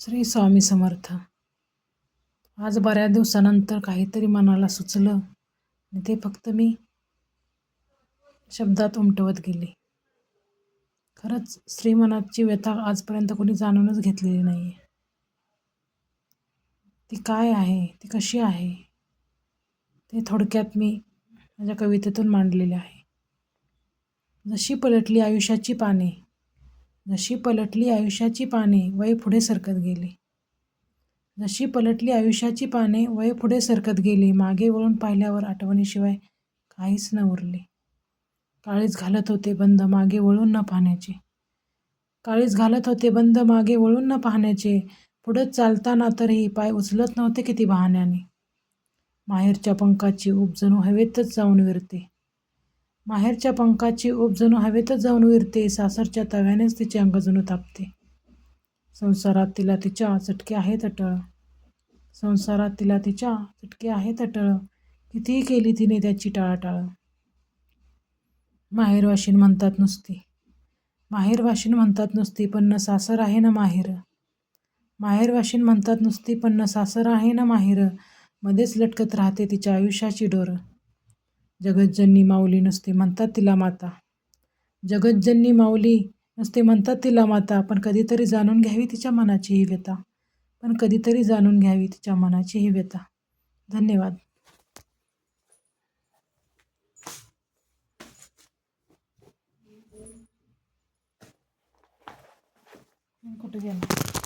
श्री स्वामी समर्थ. आज बऱ्याच दिवसानंतर काहीतरी मनाला सुचलं आणि ते फक्त मी शब्दात उमटवत गेले. खरंच श्रीमनाची व्यथा आजपर्यंत कोणी जाणूनच घेतलेली नाही आहे ती काय आहे? ती कशी आहे? ते थोडक्यात मी माझ्या कवितेतून मांडलेले आहे. जशी पलटली आयुष्याची पाने जशी पलटली आयुष्याची पाने वय पुढे सरकत गेले. जशी पलटली आयुष्याची पाने वय पुढे सरकत गेली. मागे वळून पाहिल्यावर आठवणीशिवाय काहीच न उरले. काळीच घालत होते बंद मागे वळून न पाहण्याचे. काळीच घालत होते बंद मागे वळून न पाहण्याचे. पुढं चालताना तरीही पाय उचलत नव्हते किती बहाण्याने. माहेरच्या पंखाची उपजणू हवेतच जाऊन विरते. माहेरच्या पंखाची ओप जणू हवेतच जाऊन विरते सासरच्या तव्यानेच तिचे अंग जणू तापते. संसारात तिला तिच्या चटके आहेत अटळ. संसारात तिला तिच्या चटके आहेत अटळ. कितीही केली तिने त्याची टाळाटाळ. माहेरवाशीन म्हणतात नुसती. माहेरवाशीन म्हणतात नुसती पण न सासर आहे ना माहेर. माहेरवाशीन म्हणतात नुसती पण न सासर आहे ना माहेर. मध्येच लटकत राहते तिच्या आयुष्याची डोर. जगज्जननी माऊली नसते म्हणतात तिला माता. जगज्जननी माऊली नसते म्हणतात तिला माता पण कधीतरी जाणून घ्यावी तिच्या मनाची ही व्यथा. पण कधीतरी जाणून घ्यावी तिच्या मनाची ही व्यथा. धन्यवाद. कुठे गेला?